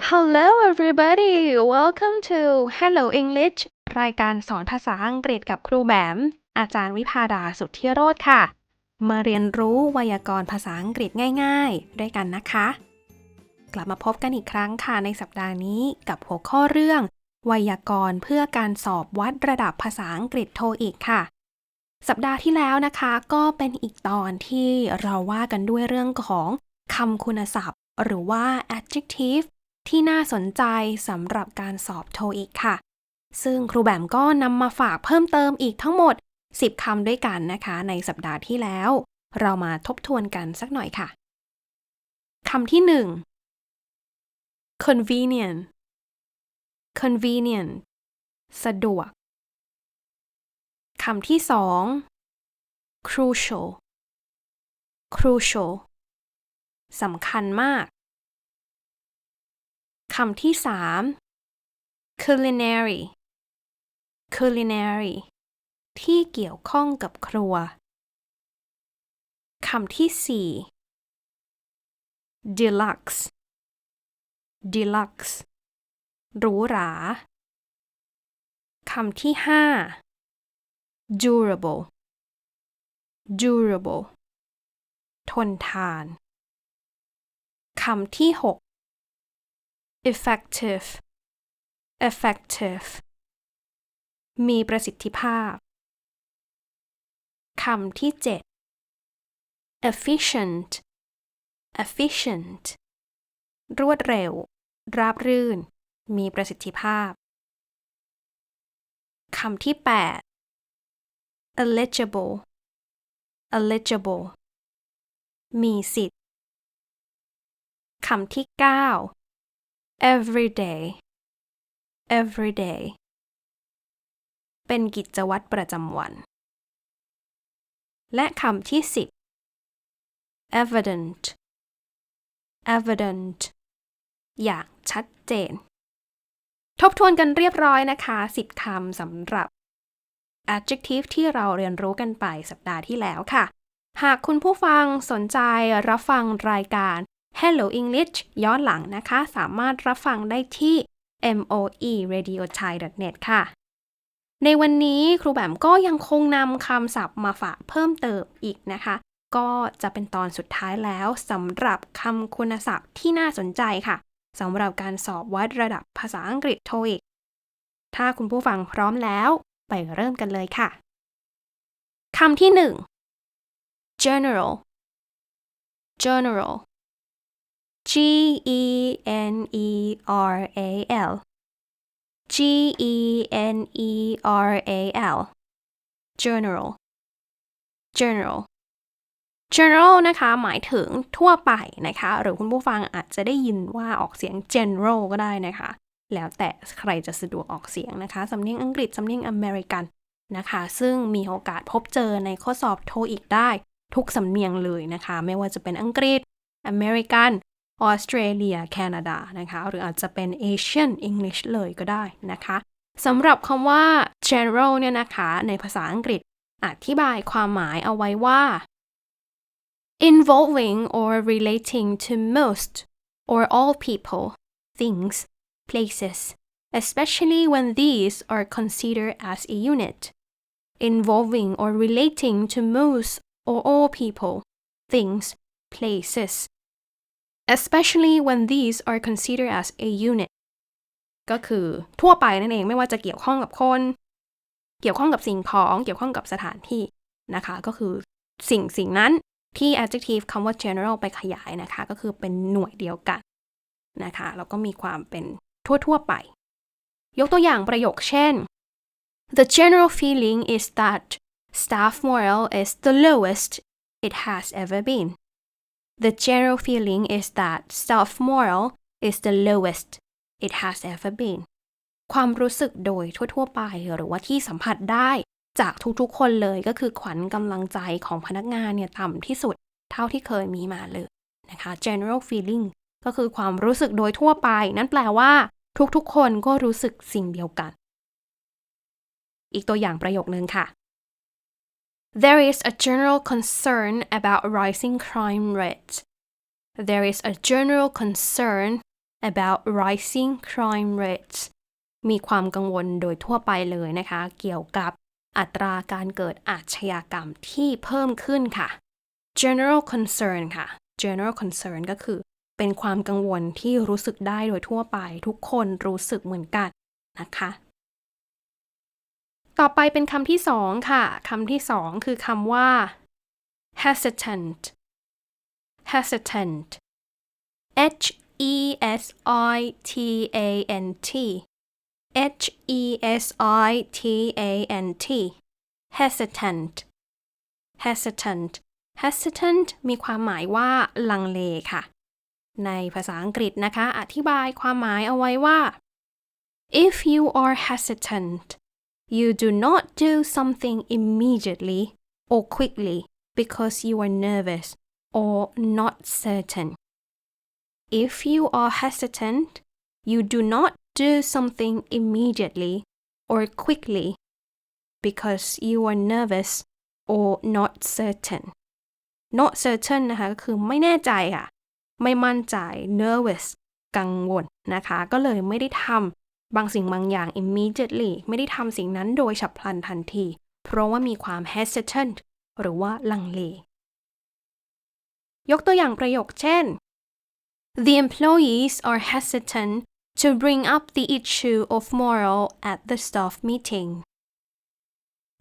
Hello everybody welcome to Hello English รายการสอนภาษาอังกฤษกับครูแบมอาจารย์วิพาดาสุทธิโรธค่ะ มาเรียนรู้ไวยากรณ์ภาษาอังกฤษง่าย ๆ ด้วยกันนะคะ กลับมาพบกันอีกครั้งค่ะในสัปดาห์นี้กับหัวข้อเรื่อง ไวยากรณ์เพื่อการสอบวัดระดับภาษาอังกฤษโทอีกค่ะสัปดาห์ที่แล้วนะคะก็เป็นอีกตอนที่เราว่ากันด้วยเรื่องของคำคุณศัพท์ หรือว่า adjective ที่น่าสนใจสำหรับการสอบโทอีกค่ะ ซึ่งครูแบมก็นำมาฝากเพิ่มเติมอีกทั้งหมด 10คำด้วยกันนะคะ ในสัปดาห์ที่แล้ว เรามาทบทวนกันสักหน่อยค่ะคำที่ 1 convenient convenient สะดวกคำที่ 2 crucial crucial สำคัญมาก คำที่สาม culinary culinary ที่เกี่ยวข้องกับครัว คำที่สี่ deluxe deluxe หรูหรา คำที่ห้า durable durable ทนทาน คำที่หก effective effective มีประสิทธิภาพ คำที่ 7 efficient efficient รวดเร็ว ราบรื่น มีประสิทธิภาพ คำที่ 8 eligible eligible มีสิทธิ์ คำที่ 9 everyday everyday เป็นกิจวัตรประจำวัน และคำที่10 evident evident อย่างชัดเจน ทบทวนกันเรียบร้อยนะคะ10คำสำหรับ adjective ที่เราเรียนรู้กันไปสัปดาห์ที่แล้วค่ะ หากคุณผู้ฟังสนใจรับฟังรายการ Hello English ย้อนหลังนะคะ สามารถรับฟังได้ที่ moe radio thai net ค่ะ ในวันนี้ครูแบมก็ยังคงนำคำศัพท์มาฝากเพิ่มเติมอีกนะคะ ก็จะเป็นตอนสุดท้ายแล้วสำหรับคำคุณศัพท์ที่น่าสนใจค่ะสำหรับการสอบวัดระดับภาษาอังกฤษโทอีก ถ้าคุณผู้ฟังพร้อมแล้ว ไปเริ่มกันเลยค่ะ คำที่หนึ่ง general general G E N E R A L G E N E R A L general general general นะคะ หมายถึงทั่วไปนะคะ หรือคุณผู้ฟังอาจจะได้ยินว่าออกเสียง general ก็ได้นะคะ แล้วแต่ใครจะสะดวกออกเสียงนะคะ สำเนียงอังกฤษ สำเนียงอเมริกันนะคะ ซึ่งมีโอกาสพบเจอในข้อสอบโทอีกได้ ทุกสำเนียงเลยนะคะ ไม่ว่าจะเป็นอังกฤษ อเมริกัน ออสเตรเลีย แคนาดานะคะ หรืออาจจะเป็น Asian English เลยก็ได้นะคะสำหรับคำว่า general เนี่ยนะคะ ในภาษาอังกฤษอธิบายความหมายเอาไว้ว่า involving or relating to most or all people, things, places, especially when these are considered as a unit. Involving or relating to most or all people, things, places, especially when these are considered as a unit ก็คือทั่วไปนั่นเองไม่ว่าจะเกี่ยวข้องกับคน เกี่ยวข้องกับสิ่งของ เกี่ยวข้องกับสถานที่นะคะ ก็คือสิ่งสิ่งนั้นที่ adjective คำว่า general ไปขยายนะคะ ก็คือเป็นหน่วยเดียวกันนะคะแล้วก็มีความเป็นทั่วๆไป ยกตัวอย่างประโยคเช่น The general feeling is that staff morale is the lowest it has ever been The general feeling is that staff morale is the lowest it has ever been ความรู้สึกโดยทั่ว ๆ ไปหรือว่าที่สัมผัสได้จากทุกๆ คนเลยก็คือขวัญกำลังใจของพนักงานเนี่ยต่ำที่สุดเท่าที่เคยมีมาเลยนะคะ general feeling ก็คือความรู้สึกโดยทั่วไป นั่นแปลว่า ทุกๆ คนก็รู้สึกสิ่งเดียวกัน อีกตัวอย่างประโยคนึงค่ะ There is a general concern about rising crime rate There is a general concern about rising crime rates มีความกังวลโดยทั่วไปเลยนะคะ เกี่ยวกับอัตราการเกิดอาชญากรรมที่เพิ่มขึ้นค่ะ general concern ค่ะ general concern ก็คือ เป็นความกังวลที่รู้สึกได้โดยทั่วไป ทุกคนรู้สึกเหมือนกันนะคะ ต่อไปเป็นคำที่สองค่ะ คำที่สองคือคำว่า hesitant hesitant h e s i t a n t h e s i t a n t hesitant hesitant hesitant มีความหมายว่าลังเลค่ะ ในภาษาอังกฤษนะคะ อธิบายความหมายเอาไว้ว่า if you are hesitant you do not do something immediately or quickly because you are nervous or not certain if you are hesitant you do not do something immediately or quickly because you are nervous or not certain not certain นะคะก็คือไม่แน่ใจค่ะ ไม่มั่นใจ nervous กังวลนะคะ ก็เลยไม่ได้ทำ บางสิ่งบางอย่าง immediately ไม่ได้ทำสิ่งนั้นโดยฉับพลันทันที เพราะว่ามีความ hesitant หรือว่าลังเล ยกตัวอย่างประโยคเช่น The employees are hesitant to bring up the issue of moral at the staff meeting.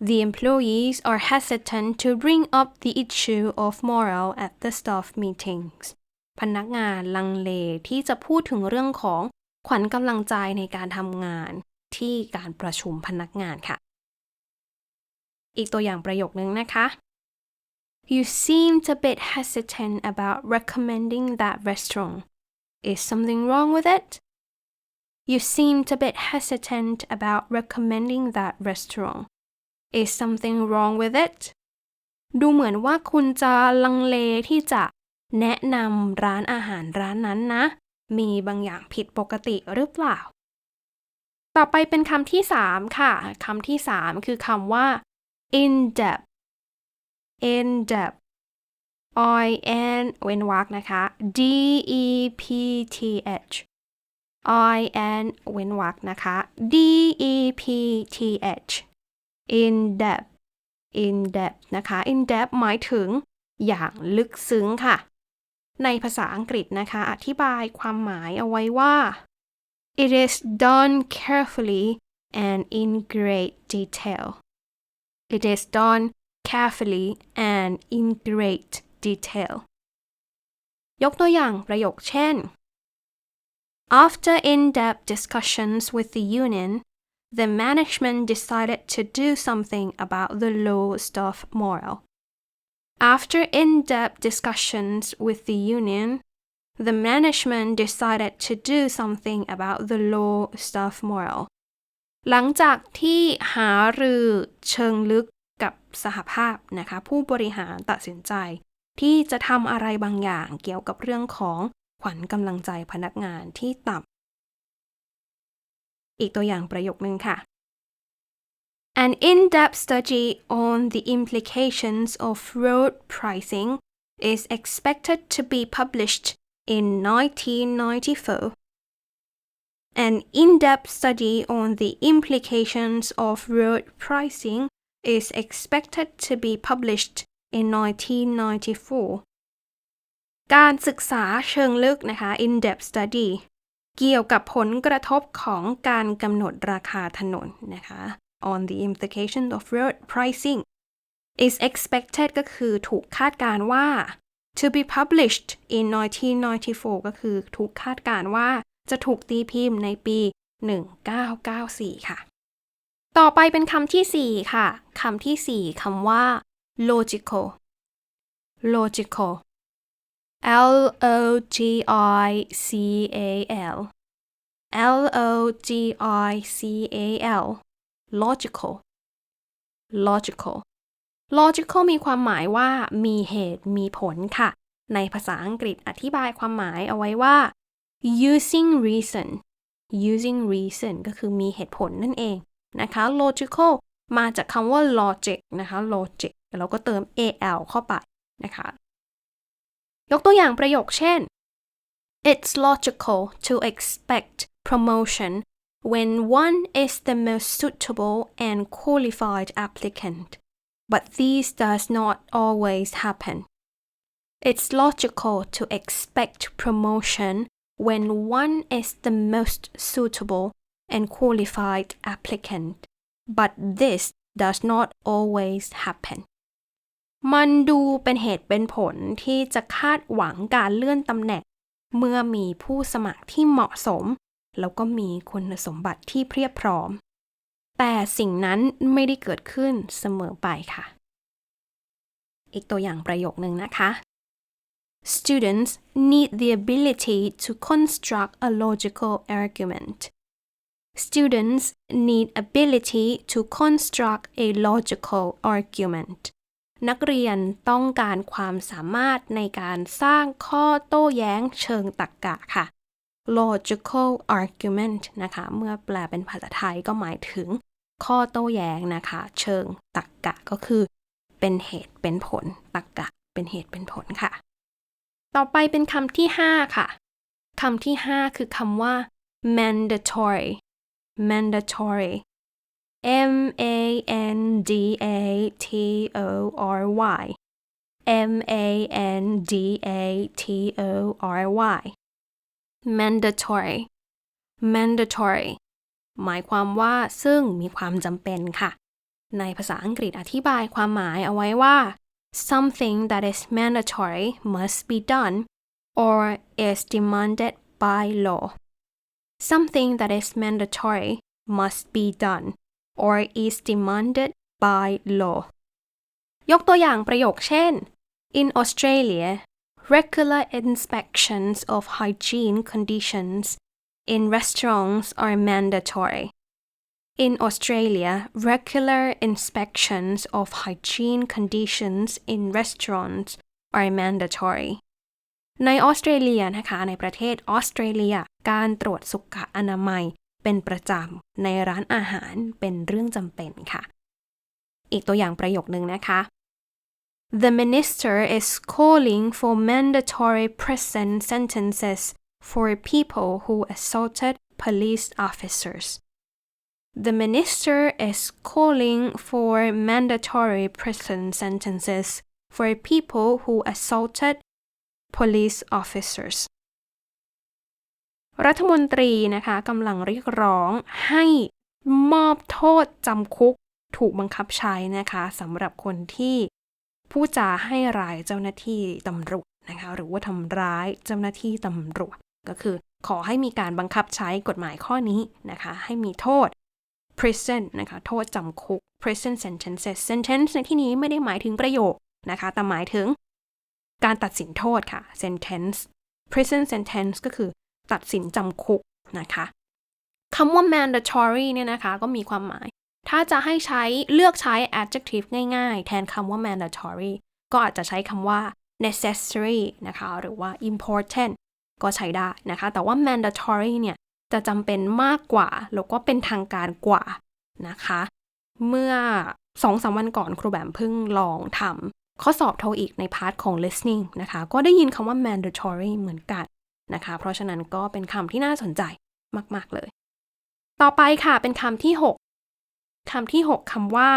The employees are hesitant to bring up the issue of moral at the staff meetings. พนักงานลังเลที่จะพูดถึงเรื่องของ ขวัญกำลังใจในการทำงานที่การประชุมพนักงานค่ะ อีกตัวอย่างประโยคนึงนะคะ You seemed a bit hesitant about recommending that restaurant. Is something wrong with it? You seemed a bit hesitant about recommending that restaurant. Is something wrong with it? ดูเหมือนว่าคุณจะลังเลที่จะแนะนำร้านอาหารร้านนั้นนะ มีบางอย่างผิดปกติหรือเปล่า ต่อไปเป็นคำที่สามค่ะคำที่สามคือคำว่า in depth in depth i n เว้นวรรคนะคะ d e p t h i n เว้นวรรคนะคะ d e p t h in depth in depth นะคะ in depth หมายถึงอย่างลึกซึ้งค่ะ ในภาษาอังกฤษนะคะ อธิบายความหมายเอาไว้ว่า it is done carefully and in great detail it is done carefully and in great detail ยกตัวอย่างประโยคเช่น After in-depth discussions with the union the management decided to do something about the low staff morale After in-depth discussions with the union, the management decided to do something about the low staff morale. หลังจากที่หารือเชิงลึกกับสหภาพนะคะผู้บริหารตัดสินใจ ที่จะทำอะไรบางอย่างเกี่ยวกับเรื่องของขวัญกำลังใจพนักงานที่ต่ำอีกตัวอย่างประโยคนึงค่ะ An in-depth study on the implications of road pricing is expected to be published in 1994. An in-depth study on the implications of road pricing is expected to be published in 1994. การศึกษาเชิงลึกนะคะ in-depth study เกี่ยวกับผลกระทบของการกำหนดราคาถนนนะคะ on the implication of road pricing is expected ก็คือถูกคาดการว่า to be published in 1994 ก็คือถูกคาดการว่าจะถูกตีพิมพ์ในปี 1994 ค่ะ ต่อไปเป็นคำที่ 4 ค่ะ คำที่ 4 คำว่า logical logical L O G I C A L L O G I C A L logical logical logical มีความหมายว่ามีเหตุมีผลค่ะ ในภาษาอังกฤษอธิบายความหมายเอาไว้ว่า using reason using reason ก็คือมีเหตุผลนั่นเองนะคะ logical มาจากคำว่า logic นะคะ logic แล้วก็เติม al เข้าไปนะคะ ยกตัวอย่างประโยคเช่น It's logical to expect promotion when one is the most suitable and qualified applicant, but this does not always happen. It's logical to expect promotion when one is the most suitable and qualified applicant, but this does not always happen. มันดูเป็นเหตุเป็นผลที่จะคาดหวังการเลื่อนตำแหน่ง เมื่อมีผู้สมัครที่เหมาะสม แล้วก็มีคุณสมบัติที่เพียบพร้อม แต่สิ่งนั้นไม่ได้เกิดขึ้นเสมอไปค่ะ อีกตัวอย่างประโยคนึงนะคะ Students need the ability to construct a logical argument. Students need ability to construct a logical argument. นักเรียนต้องการความสามารถในการสร้างข้อโต้แย้งเชิงตรรกกะค่ะ logical argument นะคะ เมื่อแปลเป็นภาษาไทยก็หมายถึงข้อโต้แย้งนะคะ เชิงตรรกกะก็คือ เป็นเหตุเป็นผลตรรกะเป็นเหตุเป็นผลค่ะ ต่อไปเป็นคำที่ 5 ค่ะคำที่ 5 คือคำว่า mandatory mandatory M A N D A T O R Y M A N D A T O R Y mandatory mandatory หมายความว่าซึ่งมีความจำเป็นค่ะ ในภาษาอังกฤษอธิบายความหมายเอาไว้ว่า something that is mandatory must be done or is demanded by law something that is mandatory must be done or is demanded by law ยกตัวอย่างประโยคเช่น In Australia regular inspections of hygiene conditions in restaurants are mandatory In Australia, regular inspections of hygiene conditions in restaurants are mandatory. ในออสเตรเลียนะคะ ในประเทศออสเตรเลีย การตรวจสุขอนามัยเป็นประจำในร้านอาหารเป็นเรื่องจำเป็นค่ะ อีกตัวอย่างประโยคนึงนะคะ The minister is calling for mandatory prison sentences for people who assaulted police officers. The minister is calling for mandatory prison sentences for people who assaulted police officers. รัฐมนตรีนะคะกำลังเรียกร้องให้มอบโทษจำคุกถูกบังคับใช้นะคะสำหรับคนที่ ผู้จาให้ร้ายเจ้าหน้าที่ตำรวจนะคะหรือว่าทำร้ายเจ้าหน้าที่ตำรวจ ก็คือขอให้มีการบังคับใช้กฎหมายข้อนี้นะคะให้มีโทษ prison นะคะโทษจำคุก prison sentences sentence ในที่นี้ไม่ได้หมายถึงประโยคนะคะแต่หมายถึงการตัดสินโทษค่ะ sentence prison sentence ก็คือตัดสินจำคุกนะคะคำว่า mandatory เนี่ยนะคะก็มีความหมาย ถ้าจะให้ใช้เลือกใช้ adjective ง่ายๆ แทนคำว่า mandatory ก็อาจจะใช้คำว่า necessary นะคะ หรือว่า important ก็ใช้ได้นะคะ แต่ว่า mandatory เนี่ยจะจำเป็นมากกว่า แล้วก็เป็นทางการกว่านะคะ เมื่อสองสามวันก่อนครูแบมเพิ่งลองทำข้อสอบโทอีกในพาร์ทของ listening นะคะ ก็ได้ยินคำว่า mandatory เหมือนกันนะคะ เพราะฉะนั้นก็เป็นคำที่น่าสนใจมาก ๆ เลย ต่อไปค่ะ เป็นคำที่6 คำที่ 6คำว่า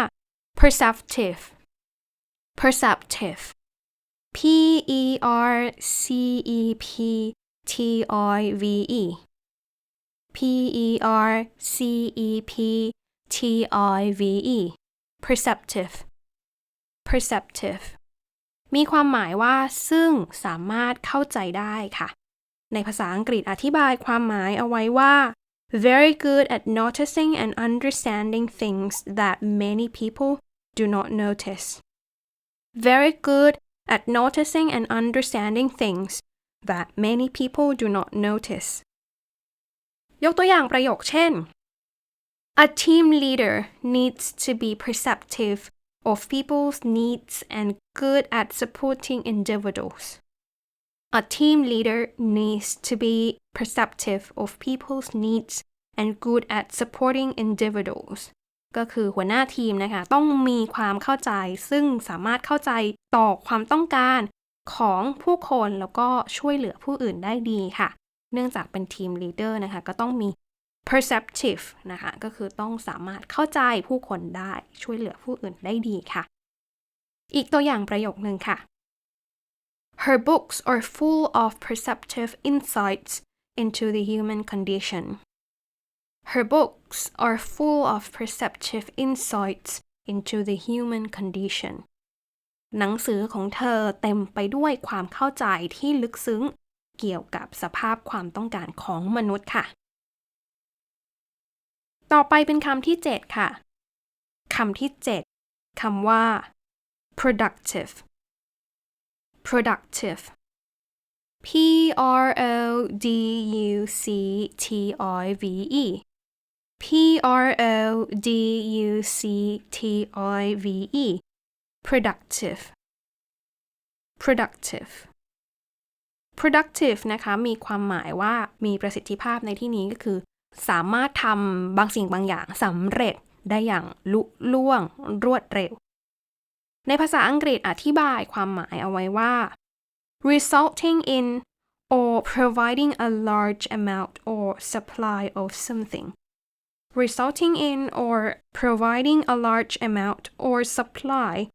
perceptive perceptive p e r c e p t i v e p e r c e p t i v e perceptive perceptive มีความหมายว่าซึ่งสามารถเข้าใจได้ค่ะ ในภาษาอังกฤษอธิบายความหมายเอาไว้ว่า very good at noticing and understanding things that many people do not notice very good at noticing and understanding things that many people do not notice ยกตัวอย่างประโยคเช่น A team leader needs to be perceptive of people's needs and good at supporting individuals. A team leader needs to be perceptive of people's needs and good at supporting individuals. ก็คือหัวหน้าทีมนะคะ ต้องมีความเข้าใจ ซึ่งสามารถเข้าใจต่อความต้องการของผู้คนแล้วก็ช่วยเหลือผู้อื่นได้ดีค่ะ เนื่องจากเป็นทีมลีดเดอร์นะคะ ก็ต้องมี perceptive นะคะ ก็คือต้องสามารถเข้าใจผู้คนได้ช่วยเหลือผู้อื่นได้ดีค่ะ อีกตัวอย่างประโยคหนึ่งค่ะ Her books are full of perceptive insights into the human condition. Her books are full of perceptive insights into the human condition. หนังสือของเธอเต็มไปด้วยความเข้าใจที่ลึกซึ้ง เกี่ยวกับสภาพความต้องการของมนุษย์ค่ะ ต่อไปเป็นคำที่ 7 ค่ะ คำที่ 7คำว่า productive productive P R O D U C T I V E P R O D U C T I V E productive productive productive นะคะ มีความหมายว่ามีประสิทธิภาพในที่นี้ก็คือ สามารถทำบางสิ่งบางอย่างสำเร็จได้อย่างลุล่วงรวดเร็ว ในภาษาอังกฤษอธิบายความหมายเอาไว้ว่า resulting in or providing a large amount or supply of something resulting in or providing a large amount or supply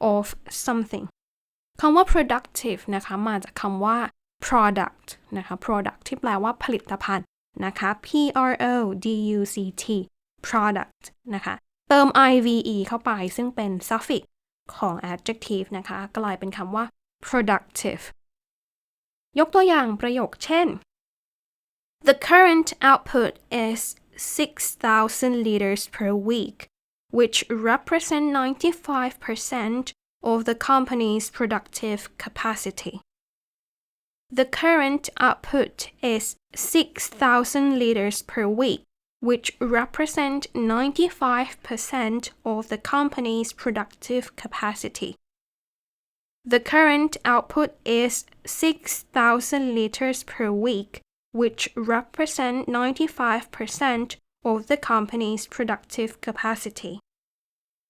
of something คำว่า productive นะคะมาจากคำว่า product นะคะ product ที่แปลว่าผลิตภัณฑ์นะคะ P R O D U C T product นะคะ เติม ive เข้าไปซึ่งเป็น suffix ของ adjective นะคะ กลายเป็นคำว่า productive ยกตัวอย่างประโยคเช่น The current output is 6,000 liters per week, which represent 95% of the company's productive capacity. The current output is 6,000 liters per week, which represent 95% of the company's productive capacity. The current output is 6,000 liters per week, which represent 95% of the company's productive capacity.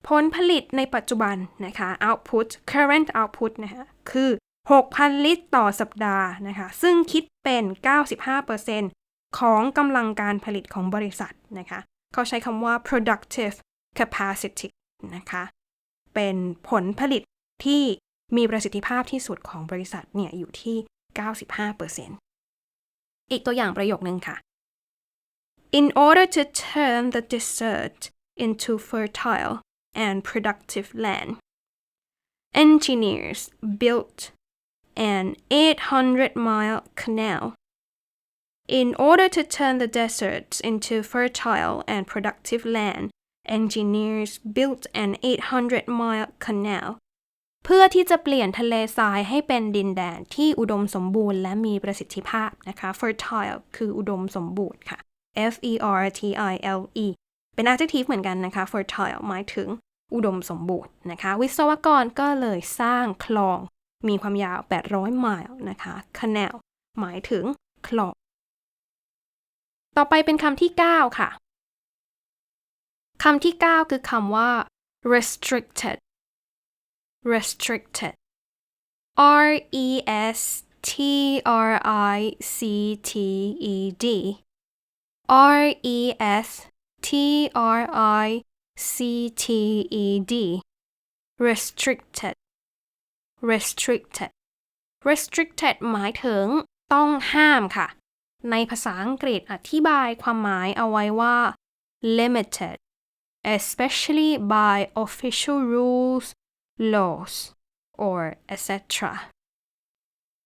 ผลผลิตในปัจจุบันนะคะ output current output นะคะคือ 6,000 ลิตรต่อสัปดาห์นะคะ ซึ่งคิดเป็น 95%ของกำลังการผลิตของบริษัทนะคะ เขาใช้คำว่า productive capacity นะคะ เป็นผลผลิตที่ มีประสิทธิภาพที่สุดของบริษัทเนี่ยอยู่ที่ 95%อีกตัวอย่างประโยคนึงค่ะ In order to turn the desert into fertile and productive land, engineers built an 800 mile canal. In order to turn the deserts into fertile and productive land, engineers built an 800 mile canal. เพื่อที่จะเปลี่ยนทะเลทรายให้เป็นดินแดนที่อุดมสมบูรณ์และมีประสิทธิภาพนะคะ fertile คืออุดมสมบูรณ์ค่ะ F E R T I L E เป็น adjective เหมือนกันนะคะ fertile หมายถึงอุดมสมบูรณ์นะคะ วิศวกรก็เลยสร้างคลอง มีความยาว 800 ไมล์นะคะ canal หมายถึงคลอง ต่อไปเป็นคำที่ 9 ค่ะคำที่ 9 คือคำว่า restricted restricted R E S T R I C T E D R E S T R I C T E D restricted restricted restricted หมายถึงต้องห้ามค่ะ ในภาษาอังกฤษอธิบายความหมายเอาไว้ว่า limited especially by official rules laws or etc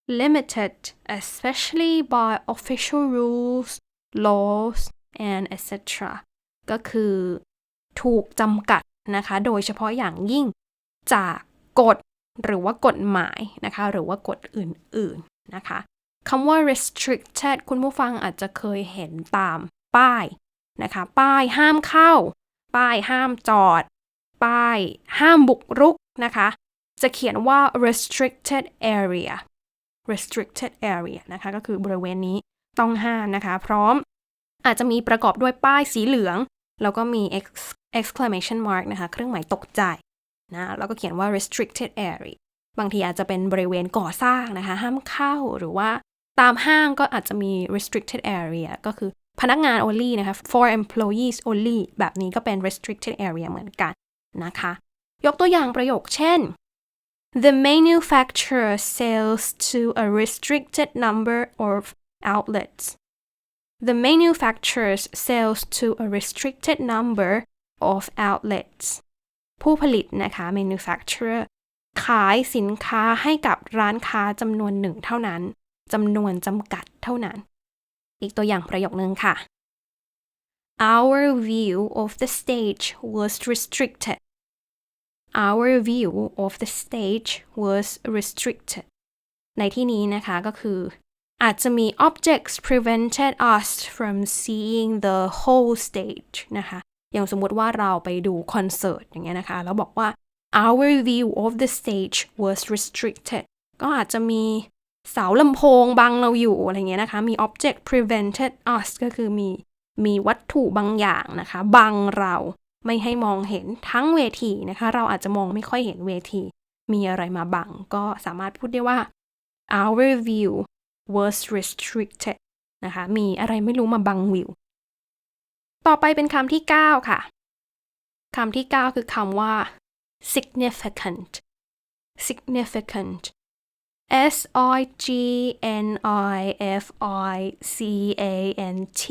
limited especially by official rules laws and etc ก็คือถูกจำกัดนะคะ โดยเฉพาะอย่างยิ่งจากกฎหรือว่ากฎหมายนะคะ หรือว่ากฎอื่นๆนะคะคำว่า restricted คุณผู้ฟังอาจจะเคยเห็นตามป้ายนะคะ ป้ายห้ามเข้า ป้ายห้ามจอด ป้ายห้ามบุกรุกนะคะ จะเขียนว่า restricted area restricted area นะคะ ก็คือบริเวณนี้ต้องห้ามนะคะ พร้อมอาจจะมีประกอบด้วยป้ายสีเหลือง แล้วก็มี exclamation mark นะคะ เครื่องหมายตกใจนะ แล้วก็เขียนว่า restricted area บางทีอาจจะเป็นบริเวณก่อสร้างนะคะ ห้ามเข้าหรือว่าตามห้างก็อาจจะมี restricted area ก็คือพนักงาน only นะคะ for employees only แบบนี้ก็เป็น restricted area เหมือนกัน นะคะ ยกตัวอย่างประโยคเช่น The manufacturer sells to a restricted number of outlets. The manufacturer sells to a restricted number of outlets. ผู้ผลิตนะคะ manufacturer ขายสินค้าให้กับร้านค้าจำนวนหนึ่งเท่านั้นจำนวนจำกัดเท่านั้น อีกตัวอย่างประโยคนึงค่ะ Our view of the stage was restricted. Our view of the stage was restricted. ในที่นี้นะคะก็คือ อาจจะมี objects prevented us from seeing the whole stage นะคะ อย่างสมมติว่าเราไปดูคอนเสิร์ตอย่างเงี้ยนะคะ แล้วบอกว่า our view of the stage was restricted ก็อาจจะมีเสาลำโพงบังเราอยู่อะไรเงี้ยนะคะ มี object prevented us ก็คือมี มีวัตถุบางอย่างนะคะบังเราไม่ให้มองเห็นทั้งเวทีนะคะ เราอาจจะมองไม่ค่อยเห็นเวที มีอะไรมาบัง ก็สามารถพูดได้ว่า our view was restricted นะคะ มีอะไรไม่รู้มาบังวิว ต่อไปเป็นคำที่ 9 ค่ะ คำที่ 9 คือคำว่า significant significant S I G N I F I C A N T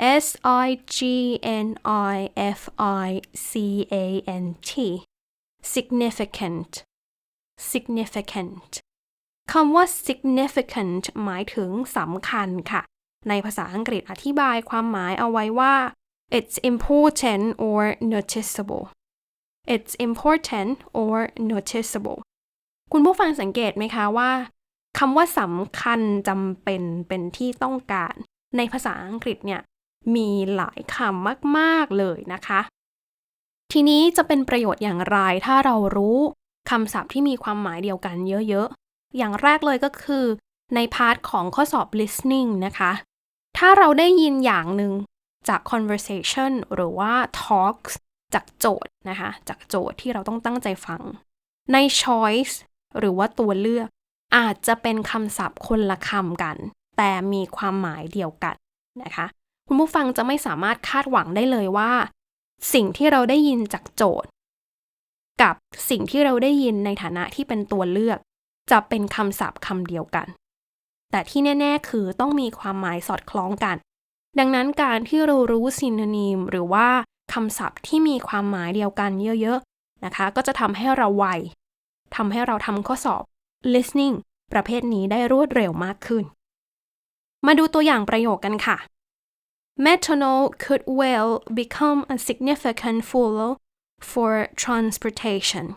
S I G N I F I C A N T significant significant คำว่า significant หมายถึงสำคัญค่ะ ในภาษาอังกฤษอธิบายความหมายเอาไว้ว่า it's important or noticeable it's important or noticeable คุณผู้ฟังสังเกตไหมคะว่าคำว่าสำคัญจำเป็นเป็นที่ต้องการ ในภาษาอังกฤษเนี่ย มีหลายคำมาก ๆ เลยนะคะ ทีนี้จะเป็นประโยชน์อย่างไรถ้าเรารู้คำศัพท์ที่มีความหมายเดียวกันเยอะ ๆ อย่างแรกเลยก็คือ ในพาร์ทของข้อสอบ listening นะคะ ถ้าเราได้ยินอย่างหนึ่งจาก conversation หรือว่า talks จากโจทย์นะคะ จากโจทย์ที่เราต้องตั้งใจฟัง ใน choice หรือว่าตัวเลือก อาจจะเป็นคำศัพท์คนละคำกัน แต่มีความหมายเดียวกันนะคะ คุณผู้ฟังจะไม่สามารถคาดหวังได้เลยว่า สิ่งที่เราได้ยินจากโจทย์ กับสิ่งที่เราได้ยินในฐานะที่เป็นตัวเลือก จะเป็นคำศัพท์คำเดียวกัน แต่ที่แน่ ๆ คือต้องมีความหมายสอดคล้องกัน ดังนั้นการที่เรารู้ซินนนิมหรือว่าคำศัพท์ที่มีความหมายเดียวกันเยอะๆนะคะ ก็จะทำให้เราไวทำให้เราทำข้อสอบ listening ประเภทนี้ได้รวดเร็วมากขึ้น มาดูตัวอย่างประโยคกันค่ะ Methanol could well become a significant fuel for transportation.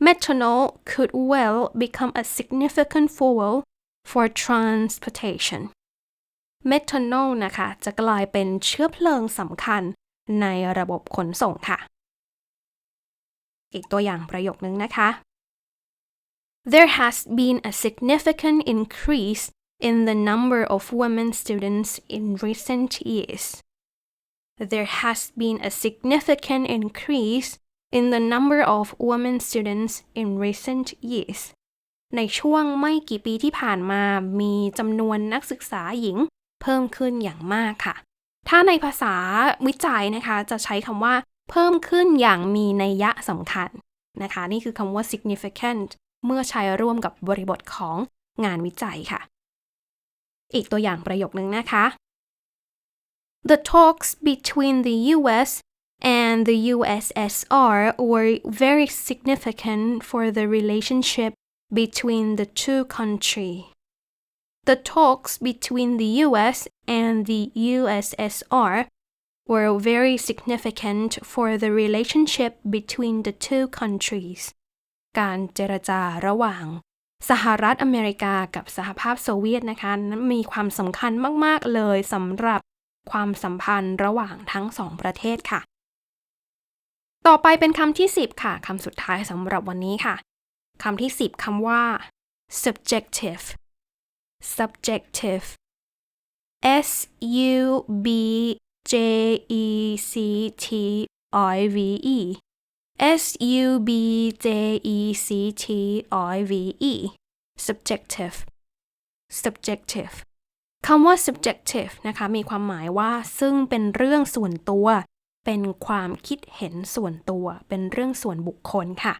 Methanol could well become a significant fuel for transportation. Methanol นะคะจะกลายเป็นเชื้อเพลิงสำคัญในระบบขนส่งค่ะ อีกตัวอย่างประโยคนึงนะคะ There has been a significant increase in the number of women students in recent years. There has been a significant increase in the number of women students in recent years. ในช่วงไม่กี่ปีที่ผ่านมามีจำนวนนักศึกษาหญิงเพิ่มขึ้นอย่างมากค่ะ ถ้าในภาษาวิจัยนะคะ จะใช้คำว่าเพิ่มขึ้นอย่างมีนัยยะสำคัญนะคะ นี่คือคำว่า significant เมื่อใช้ร่วมกับบริบทของงานวิจัยค่ะ อีกตัวอย่างประโยคนึงนะคะ The talks between the US and the USSR were very significant for the relationship between the two countries. The talks between the US and the USSR were very significant for the relationship between the two countries. การเจรจาระหว่าง สหรัฐอเมริกากับสหภาพโซเวียตนะคะนั้นมีความสำคัญมาก ๆ เลยสำหรับความสัมพันธ์ระหว่างทั้งสองประเทศค่ะ ต่อไปเป็นคำที่ 10 ค่ะคำสุดท้ายสำหรับวันนี้ค่ะคำที่ 10คำว่า subjective subjective S U B J E C T I V E S U B J E C T I V E subjective subjective คำว่า subjective นะคะ มีความหมายว่าซึ่งเป็นเรื่องส่วนตัว เป็นความคิดเห็นส่วนตัว เป็นเรื่องส่วนบุคคลค่ะ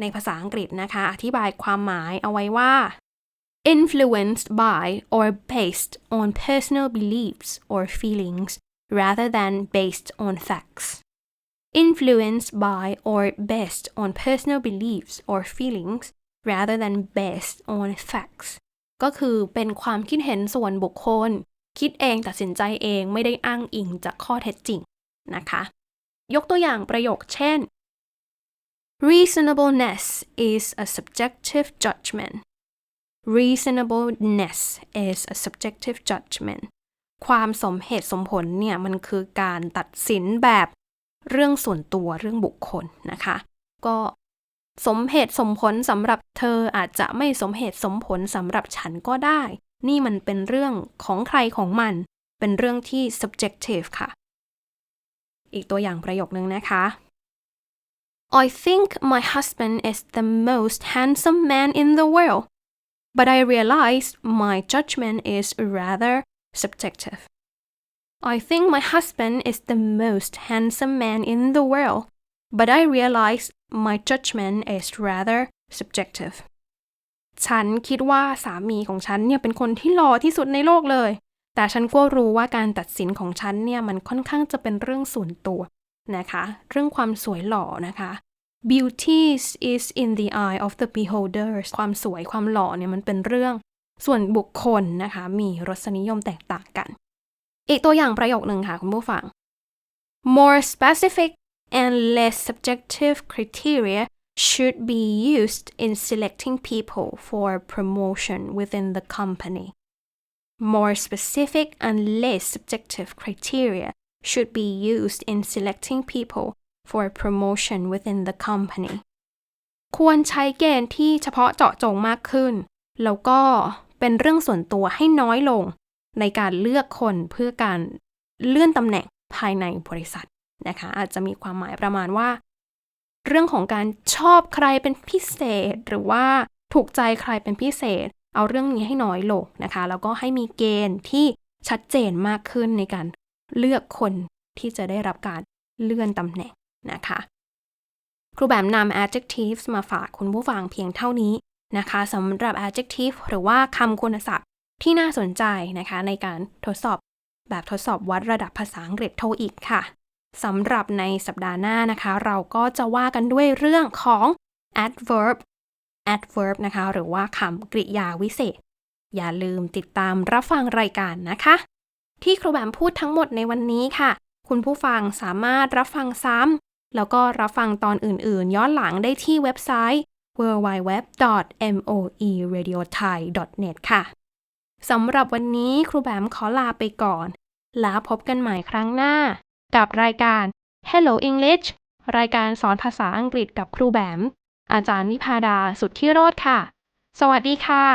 ในภาษาอังกฤษนะคะ อธิบายความหมายเอาไว้ว่า influenced by or based on personal beliefs or feelings rather than based on facts influenced by or based on personal beliefs or feelings rather than based on facts ก็คือเป็นความคิดเห็นส่วนบุคคล คิดเองตัดสินใจเองไม่ได้อ้างอิงจากข้อเท็จจริงนะคะ ยกตัวอย่างประโยคเช่น reasonableness is a subjective judgment reasonableness is a subjective judgment ความสมเหตุสมผลเนี่ยมันคือการตัดสินแบบ เรื่องส่วนตัวเรื่องบุคคลนะคะ ก็สมเหตุสมผลสำหรับเธออาจจะไม่สมเหตุสมผลสำหรับฉันก็ได้ นี่มันเป็นเรื่องของใครของมัน เป็นเรื่องที่ subjective ค่ะ อีกตัวอย่างประโยคนึงนะคะ I think my husband is the most handsome man in the world but I realize my judgment is rather subjective I think my husband is the most handsome man in the world but I realize my judgment is rather subjective ฉันคิดว่าสามีของฉันเนี่ยเป็นคนที่หล่อที่สุดในโลกเลย แต่ฉันก็รู้ว่าการตัดสินของฉันเนี่ยมันค่อนข้างจะเป็นเรื่องส่วนตัวนะคะ เรื่องความสวยหล่อนะคะ beauty is in the eye of the beholder ความสวยความหล่อเนี่ยมันเป็นเรื่อง ส่วนบุคคลนะคะ มีรสนิยมแตกต่างกัน อีกตัวอย่างประโยคหนึ่งค่ะคุณผู้ฟัง more specific and less subjective criteria should be used in selecting people for promotion within the company. More specific and less subjective criteria should be used in selecting people for promotion within the company. ควรใช้เกณฑ์ที่เฉพาะเจาะจงมากขึ้น แล้วก็เป็นเรื่องส่วนตัวให้น้อยลง ในการเลือกคนเพื่อการเลื่อนตำแหน่งภายในบริษัทนะคะ อาจจะมีความหมายประมาณว่า เรื่องของการชอบใครเป็นพิเศษ หรือว่าถูกใจใครเป็นพิเศษ เอาเรื่องนี้ให้น้อยลงนะคะ แล้วก็ให้มีเกณฑ์ที่ชัดเจนมากขึ้นในการเลือกคนที่จะได้รับการเลื่อนตำแหน่งนะคะครูแบบนำ adjectives มาฝากคุณผู้ฟังเพียงเท่านี้นะคะสำหรับ adjective หรือว่าคำคุณศัพท์ ที่น่าสนใจนะคะในการทดสอบแบบทดสอบวัดระดับภาษาอังกฤษโทอีกค่ะสำหรับในสัปดาห์หน้านะคะ เราก็จะว่ากันด้วยเรื่องของ adverb adverb นะคะ หรือว่าคำกริยาวิเศษ อย่าลืมติดตามรับฟังรายการนะคะ ที่ครูแบมพูดทั้งหมดในวันนี้ค่ะ คุณผู้ฟังสามารถรับฟังซ้ำแล้วก็รับฟังตอนอื่นๆ ย้อนหลังได้ที่เว็บไซต์ www.moeradiothai.net ค่ะ สำหรับวันนี้ครูแบมขอลาไปก่อน แล้วพบกันใหม่ครั้งหน้า กับรายการ Hello English รายการสอนภาษาอังกฤษกับครูแบม อาจารย์วิพาดาสุดที่รอดค่ะ สวัสดีค่ะ